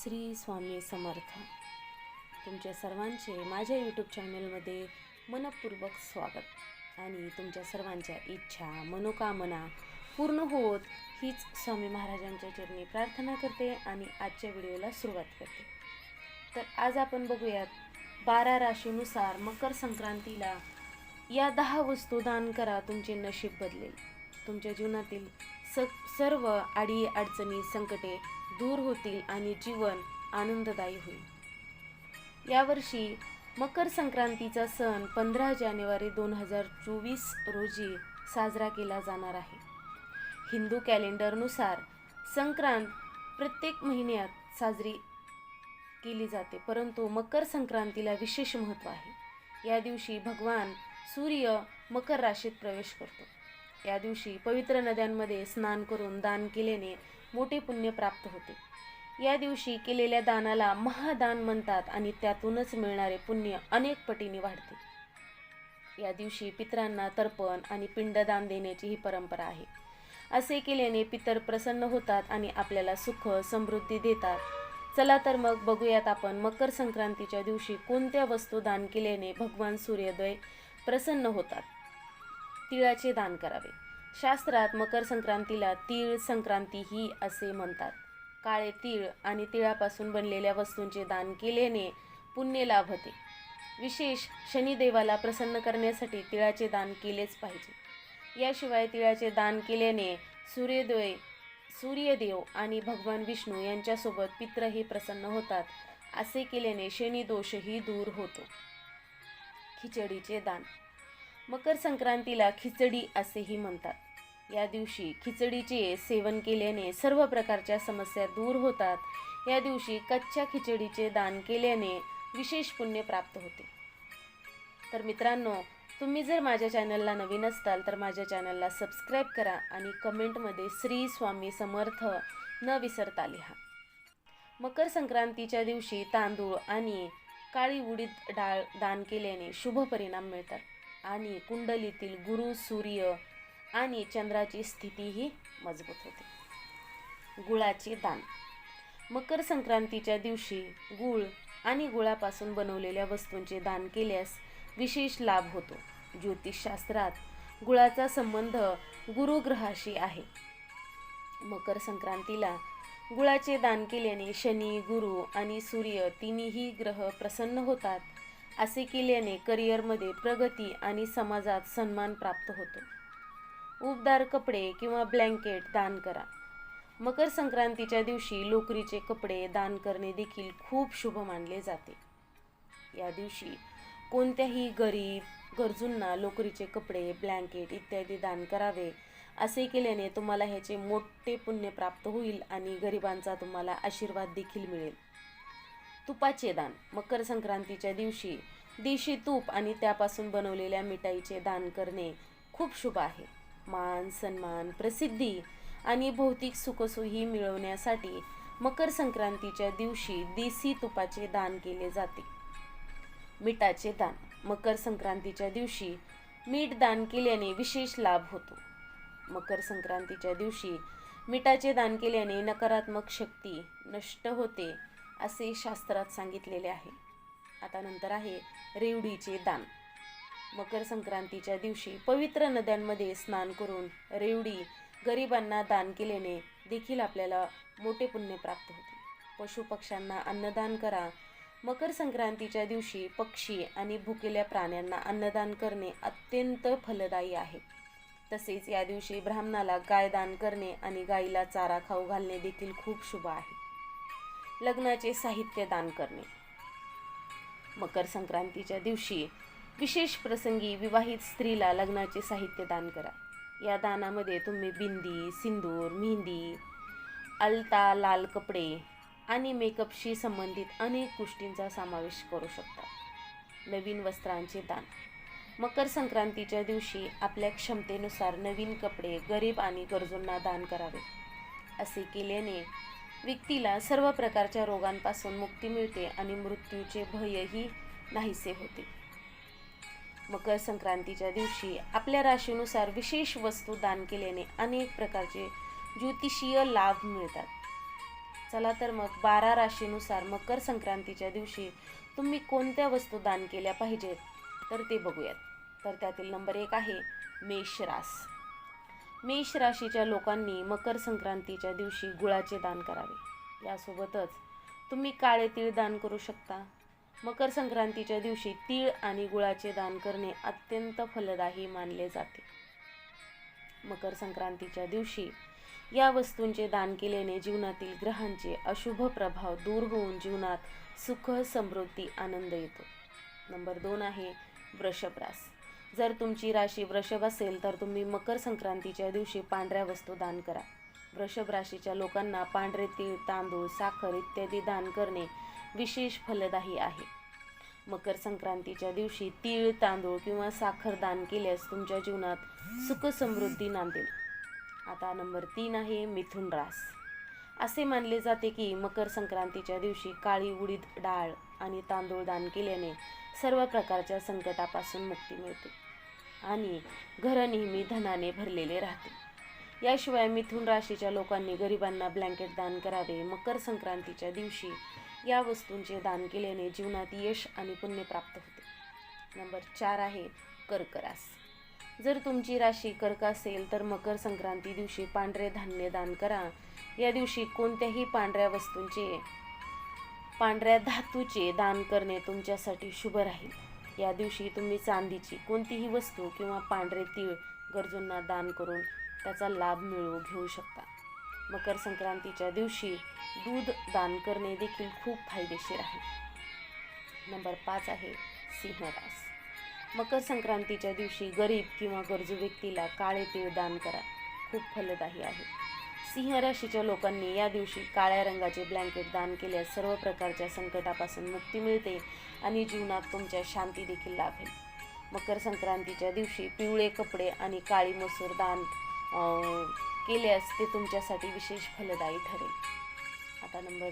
श्री स्वामी समर्थ. तुमच्या सर्वांचे माझ्या यूट्यूब चॅनलमध्ये मनपूर्वक स्वागत आणि तुमच्या सर्वांच्या इच्छा मनोकामना पूर्ण होत हीच स्वामी महाराजांच्या चरणी प्रार्थना करते आणि आजच्या व्हिडिओला सुरुवात करते. तर आज आपण बघूयात बारा राशीनुसार मकर संक्रांतीला या दहा वस्तू दान करा तुमचे नशीब बदलेल. तुमच्या जीवनातील स सर्व आडी अडचणी संकटे दूर होतील आणि जीवन आनंददायी होईल. यावर्षी मकर संक्रांतीचा सण पंधरा जानेवारी दोन हजार चोवीस रोजी साजरा केला जाणार आहे. हिंदू कॅलेंडरनुसार संक्रांत प्रत्येक महिन्यात साजरी केली जाते परंतु मकर संक्रांतीला विशेष महत्त्व आहे. या दिवशी भगवान सूर्य मकर राशीत प्रवेश करतो. या दिवशी पवित्र नद्यांमध्ये स्नान करून दान केल्याने मोठे पुण्य प्राप्त होते. या दिवशी केलेल्या दानाला महादान म्हणतात आणि त्यातूनच मिळणारे पुण्य अनेक पटीने वाढते. या दिवशी पितरांना तर्पण आणि पिंडदान देण्याची ही परंपरा आहे. असे केल्याने पितर प्रसन्न होतात आणि आपल्याला सुख समृद्धी देतात. चला तर मग बघूयात आपण मकर संक्रांतीच्या दिवशी कोणत्या वस्तू दान केल्याने भगवान सूर्योदय प्रसन्न होतात. तिळाचे दान करावे. शास्त्रात मकर संक्रांतीला तीळ संक्रांती ही असे म्हणतात. काळे तीळ आणि तिळापासून बनलेल्या वस्तूंचे दान केल्याने पुण्य लाभ होते. विशेष शनिदेवाला प्रसन्न करण्यासाठी तिळाचे दान केलेच पाहिजे. याशिवाय तिळाचे दान केल्याने सूर्योदय सूर्यदेव आणि भगवान विष्णू यांच्यासोबत पित्रही प्रसन्न होतात असे केल्याने शनिदोषही दूर होतो. खिचडीचे दान मकर संक्रांतीला खिचडी असेही म्हणतात. या दिवशी खिचडीचे सेवन केल्याने सर्व प्रकारच्या समस्या दूर होतात. या दिवशी कच्च्या खिचडीचे दान केल्याने विशेष पुण्य प्राप्त होते. तर मित्रांनो तुम्ही जर माझ्या चॅनलला नवीन असताल तर माझ्या चॅनलला सबस्क्राईब करा आणि कमेंटमध्ये श्री स्वामी समर्थ न विसरता लिहा. मकर संक्रांतीच्या दिवशी तांदूळ आणि काळी उडीद डाळ दान केल्याने शुभ परिणाम मिळतात. आणि कुंडलीतील गुरु सूर्य आणि चंद्राची स्थितीही मजबूत होते. गुळाचे दान. मकर संक्रांतीच्या दिवशी गुळ आणि गुळापासून बनवलेल्या वस्तूंचे दान केल्यास विशेष लाभ होतो. ज्योतिषशास्त्रात गुळाचा संबंध गुरुग्रहाशी आहे. मकर संक्रांतीला गुळाचे दान केल्याने शनी गुरु आणि सूर्य तिन्ही ग्रह प्रसन्न होतात. असे केल्याने करिअरमध्ये प्रगती आणि समाजात सन्मान प्राप्त होतो. उबदार कपडे किंवा ब्लँकेट दान करा. मकर संक्रांतीच्या दिवशी लोकरीचे कपडे दान करणे देखील खूप शुभ मानले जाते. या दिवशी कोणत्याही गरीब गरजूंना लोकरीचे कपडे ब्लँकेट इत्यादी दान करावे. असे केल्याने तुम्हाला ह्याचे मोठे पुण्य प्राप्त होईल आणि गरिबांचा तुम्हाला आशीर्वाद देखील मिळेल. तुपाचे दान मकर संक्रांतीच्या दिवशी देशी तूप आणि त्यापासून बनवलेल्या मिठाईचे दान करणे खूप शुभ आहे. मान सन्मान प्रसिद्धी आणि भौतिक सुखसोयी मिळवण्यासाठी मकर संक्रांतीच्या दिवशी देसी तुपाचे दान केले जाते. मिठाचे दान मकर संक्रांतीच्या दिवशी मीठ दान केल्याने विशेष लाभ होतो. मकर संक्रांतीच्या दिवशी मिठाचे दान केल्याने नकारात्मक शक्ती नष्ट होते. असे शास्त्रात सांगितलेले आहे. आता नंतर आहे रेवडीचे दान. मकर संक्रांतीच्या दिवशी पवित्र नद्यांमध्ये स्नान करून रेवडी गरिबांना दान केल्याने देखील आपल्याला मोठे पुण्य प्राप्त होते. पशुपक्ष्यांना अन्नदान करा. मकर संक्रांतीच्या दिवशी पक्षी आणि भुकेल्या प्राण्यांना अन्नदान करणे अत्यंत फलदायी आहे. तसेच या दिवशी ब्राह्मणाला गाय दान करणे आणि गाईला चारा खाऊ घालणे देखील खूप शुभ आहे. लग्नाचे साहित्य दान करणे. मकर संक्रांतीच्या दिवशी विशेष प्रसंगी विवाहित स्त्रीला लग्नाचे साहित्य दान करा. या दानामध्ये तुम्ही बिंदी सिंदूर मेहंदी अलता लाल कपडे आणि मेकअपशी संबंधित अनेक गोष्टींचा समावेश करू शकता. नवीन वस्त्रांचे दान. मकर संक्रांतीच्या दिवशी आपल्या क्षमतेनुसार नवीन कपडे गरीब आणि गरजूंना दान करावे. असे केल्याने व्यक्तीला सर्व प्रकारच्या रोगांपासून मुक्ती मिळते आणि मृत्यूचे भयही नाहीसे होते. मकर संक्रांतीच्या दिवशी आपल्या राशीनुसार विशेष वस्तू दान केल्याने अनेक प्रकारचे ज्योतिषीय लाभ मिळतात. चला तर मग बारा राशीनुसार मकर संक्रांतीच्या दिवशी तुम्ही कोणत्या वस्तू दान केल्या पाहिजेत? तर ते बघूयात. तर त्यातील नंबर एक आहे मेष रास मेष राशीच्या लोकांनी मकर संक्रांतीच्या दिवशी गुळाचे दान करावे. यासोबतच तुम्ही काळे तीळ दान करू शकता. मकर संक्रांतीच्या दिवशी तीळ आणि गुळाचे दान करणे अत्यंत फलदायी मानले जाते. मकर संक्रांतीच्या दिवशी या वस्तूंचे दान केल्याने जीवनातील ग्रहांचे अशुभ प्रभाव दूर होऊन जीवनात सुख समृद्धी आनंद येतो. नंबर दोन आहे वृषभरास जर तुमची राशी वृषभ असेल तर तुम्ही मकर संक्रांतीच्या दिवशी पांढऱ्या वस्तू दान करा. वृषभ राशीच्या लोकांना पांढरे तीळ तांदूळ साखर इत्यादी दान करणे विशेष फलदायी आहे. मकर संक्रांतीच्या दिवशी तीळ तांदूळ किंवा साखर दान केल्यास तुमच्या जीवनात सुख समृद्धी नांदेल. आता नंबर तीन आहे मिथुन रास. असे मानले जाते की मकर संक्रांतीच्या दिवशी काळी उडीद डाळ आणि तांदूळ दान केल्याने सर्व प्रकारच्या संकटापासून मुक्ती मिळते आणि घर नेहमी धनाने भरलेले राहते. याशिवाय मिथुन राशीच्या लोकांनी गरिबांना ब्लँकेट दान करावे मकर संक्रांतीच्या दिवशी या वस्तूंचे दान केल्याने जीवनात यश आणि पुण्य प्राप्त होते. नंबर चार आहे कर्करास. जर तुमची राशी कर्क असेल तर मकर संक्रांती दिवशी पांढरे धान्य दान करा. या दिवशी कोणत्याही पांढऱ्या वस्तूंचे पांढऱ्या धातूचे दान करणे तुमच्यासाठी शुभ राहील. या दिवशी तुम्ही चांदीची कोणतीही वस्तू किंवा पांढरे तीळ गरजूंना दान करून त्याचा लाभ मिळवू घेऊ शकता. मकर संक्रांतीच्या दिवशी दूध दान करणे देखील खूप फायदेशीर आहे. नंबर पाच आहे सिंहरास मकर संक्रांतीच्या दिवशी गरीब किंवा गरजू व्यक्तीला काळे तीळ दान करा. खूप फलदायी आहे. सिंह राशीच्या लोकांनी या दिवशी काळ्या रंगाचे ब्लँकेट दान केल्यास सर्व प्रकारच्या संकटापासून मुक्ती मिळते आणि जीवनात तुमच्या शांती देखील लाभेल. मकर संक्रांतीच्या दिवशी पिवळे कपडे आणि काळी मसूर दान केल्यास ते तुमच्यासाठी विशेष फलदायी ठरेल. आता नंबर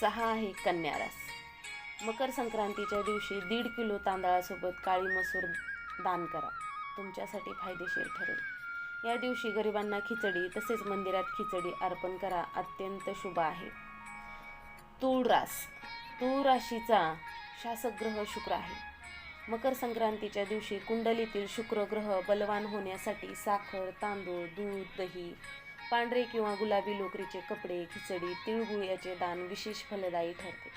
सहा आहे कन्या रास मकर संक्रांतीच्या दिवशी दीड किलो तांदळासोबत काळी मसूर दान करा. तुमच्यासाठी फायदेशीर ठरेल. या दिवशी गरिबांना खिचडी तसेच मंदिरात खिचडी अर्पण करा. अत्यंत शुभ आहे. तूळ रास तूळ राशीचा शासक ग्रह शुक्र आहे. मकर संक्रांतीच्या दिवशी कुंडलीतील शुक्र ग्रह बलवान होण्यासाठी साखर तांदूळ दूध दही पांढरे किंवा गुलाबी लोकरीचे कपडे खिचडी तिळगुळ याचे दान विशेष फलदायी ठरते.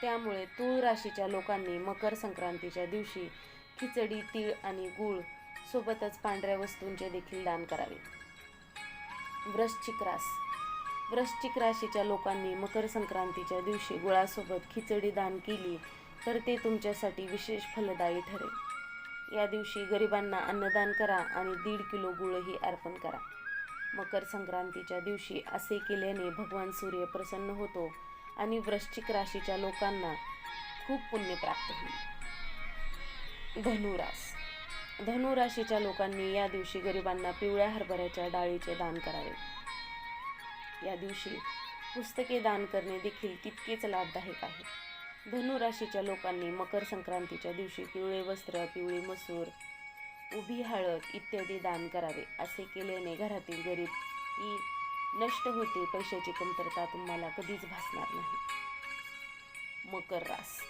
त्यामुळे तूळ राशीच्या लोकांनी मकर संक्रांतीच्या दिवशी खिचडी तीळ आणि गूळ सोबतच पांढऱ्या वस्तूंचे देखील दान करावे. वृश्चिक रास. वृश्चिक राशीच्या लोकांनी मकर संक्रांतीच्या दिवशी गुळासोबत खिचडी दान केली तर ते तुमच्यासाठी विशेष फलदायी ठरेल. या दिवशी गरिबांना अन्नदान करा आणि दीड किलो गुळही अर्पण करा. मकर संक्रांतीच्या दिवशी असे केल्याने भगवान सूर्य प्रसन्न होतो आणि वृश्चिक राशीच्या लोकांना खूप पुण्य प्राप्त होईल. धनुरास. धनुराशीच्या लोकांनी या दिवशी गरिबांना पिवळ्या हरभऱ्याच्या डाळीचे दान करावे. या दिवशी पुस्तके दान करणे देखील तितकेच लाभदायक आहे. धनुराशीच्या लोकांनी मकर संक्रांतीच्या दिवशी पिवळे वस्त्र पिवळी मसूर उभी हळद इत्यादी दान करावे. असे केल्याने घरातील गरीब ही नष्ट होते पैशाची कमतरता तुम्हाला कधीच भासणार नाही. मकर रास.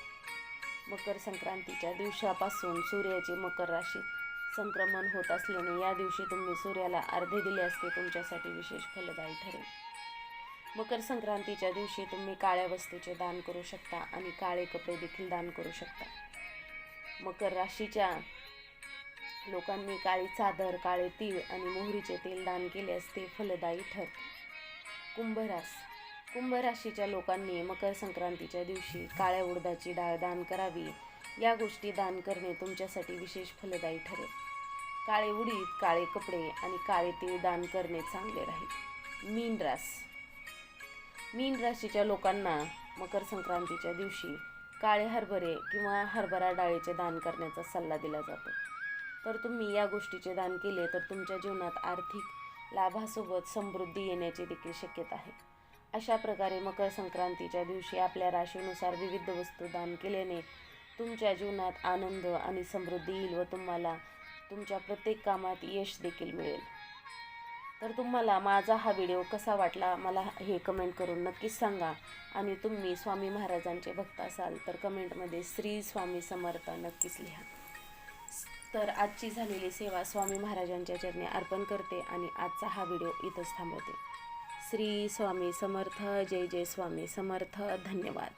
मकर संक्रांतीच्या दिवसापासून सूर्याचे मकर राशीत संक्रमण होत असल्याने या दिवशी तुम्ही सूर्याला अर्धे दिले असते तुमच्यासाठी विशेष फलदायी ठरेल. मकर संक्रांतीच्या दिवशी तुम्ही काळ्या वस्तूचे दान करू शकता आणि काळे कपडे देखील दान करू शकता. मकर राशीच्या लोकांनी काळी चादर काळे तीळ आणि मोहरीचे तेल दान केले असते फलदायी ठरते कुंभरास कुंभ राशीच्या लोकांनी मकर संक्रांतीच्या दिवशी काळ्या उडदाची डाळ दान करावी. या गोष्टी दान करणे तुमच्यासाठी विशेष फलदायी ठरेल. काळे उडीद काळे कपडे आणि काळे तीळ दान करणे चांगले राहील. मीन रास. मीन राशीच्या लोकांना मकर संक्रांतीच्या दिवशी काळे हरभरे किंवा हरभरा डाळीचे दान करण्याचा सल्ला दिला जातो. तर तुम्ही या गोष्टीचे दान केले तर तुमच्या जीवनात आर्थिक लाभासोबत समृद्धी येण्याची देखील शक्यता आहे. अशा प्रकारे मकर संक्रांतीच्या दिवशी आपल्या राशीनुसार विविध वस्तू दान केल्याने तुमच्या जीवनात आनंद आणि समृद्धी येईल व तुम्हाला तुमच्या प्रत्येक कामात यश देखील मिळेल. तर तुम्हाला माझा हा व्हिडिओ कसा वाटला मला हे कमेंट करून नक्कीच सांगा. आणि तुम्ही स्वामी महाराजांचे भक्त असाल तर कमेंटमध्ये श्री स्वामी समर्थ नक्कीच लिहा. तर आजची झालेली सेवा स्वामी महाराजांच्या चरणी अर्पण करते आणि आजचा हा व्हिडिओ इथंच थांबवते. श्री स्वामी समर्थ जय जय स्वामी समर्थ धन्यवाद.